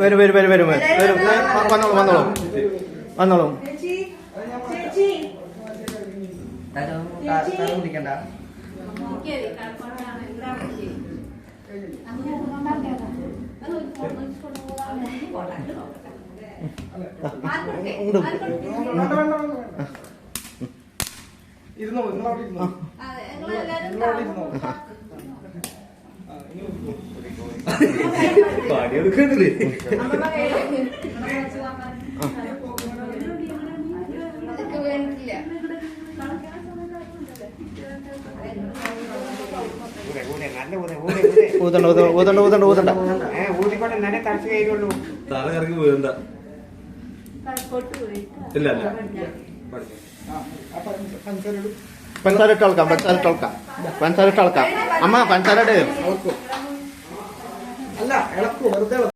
വരും വരും വരും വരും വരും. വന്നോളൂ വന്നോളൂ. വന്നോളൂ. ചേച്ചി ഇരുന്നോ നിങ്ങൾ അവിടെ ഇരുന്നോ. ഊതണ്ട ഊതണ്ട ഊതണ്ട ഊതണ്ട തല കറങ്ങി വീഴണ്ട ഇല്ല പഞ്ചസാര ഇടും പഞ്ചസാര ഇട്ട് കളക്കാം അമ്മ പഞ്ചസാര അല്ല വെറുതെ.